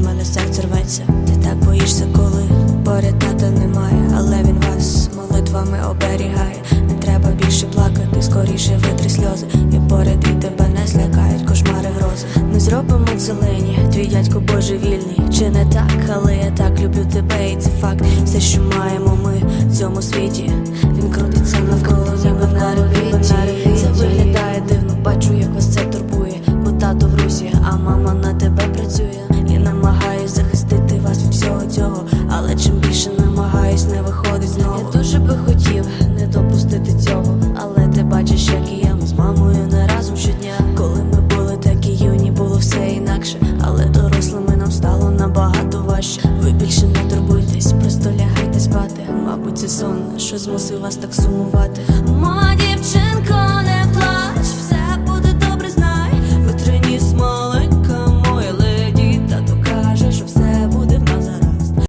мене серце рветься. Ти так боїшся, коли поряд тата немає, але він вас молитвами оберігає. Не треба більше плакати, скоріше витри сльози. Я поряд і тебе не злякають кошмари грози. Ми зробимо зелені, твій дядько божевільний. Чи не так, але я так люблю тебе, і це факт. Все, що маємо ми в цьому світі. Він крутиться навколо ніби на репіті Це виглядає дивно, бачу, як вас це турбує. Бо тато в русі, а мама на тебе працює. Дуже би хотів не допустити цього, але ти бачиш, як і я ми з мамою не разом щодня. Коли ми були такі юні, було все інакше, але дорослими нам стало набагато важче. Ви більше не турбуйтесь, просто лягайте спати. Мабуть, це сон, що змусив вас так сумувати.